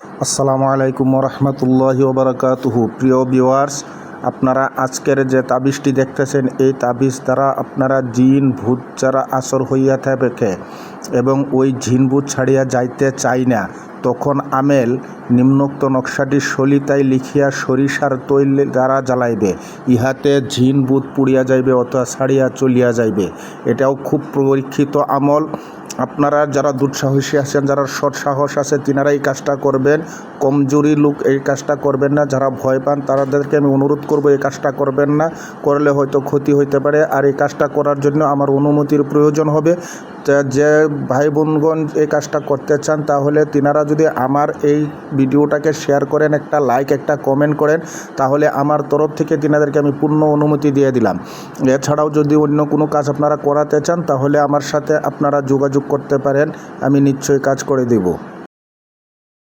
আসসালামু আলাইকুম রহমতুল্লাহি ওবরাকাতুহু। প্রিয় ভিওয়ার্স আপনারা আজকের যে তাবিজটি দেখতেছেন, এই তাবিজ দ্বারা আপনারা জিন, ভূত যারা আসর হইয়া থাকে এবং ওই জিন ভূত ছাড়িয়া যাইতে চাই না, তখন আমেল নিম্নোক্ত নকশাটি সলিতায় লিখিয়া সরিষার তৈল দ্বারা জ্বালাইবে। ইহাতে ঝিন বুধ পুড়িয়া যাইবে অথবা ছাড়িয়া চলিয়া যাইবে। এটাও খুব পরীক্ষিত আমল। আপনারা যারা দুঃসাহসী আছেন, যারা সৎ সাহস আছে, তিনারা এই কাজটা করবেন। কমজোরি লোক এই কাজটা করবেন না। যারা ভয় পান, তাদেরকে আমি অনুরোধ করব এই কাজটা করবেন না। করলে হয়তো ক্ষতি হইতে পারে। আর এই কাজটা করার জন্য আমার অনুমতির প্রয়োজন হবে। যে ভাই বোনগণ এই কাজটা করতে চান, তাহলে তিনারা যদি আমার এই ভিডিওটাকে শেয়ার করেন, একটা লাইক একটা কমেন্ট করেন, তাহলে আমার তরফ থেকে তিনাদেরকে আমি পূর্ণ অনুমতি দিয়ে দিলাম। এছাড়াও যদি অন্য কোনো কাজ আপনারা করাতে চান, তাহলে আমার সাথে আপনারা যোগাযোগ করতে পারেন, আমি নিশ্চয়ই কাজ করে দেব।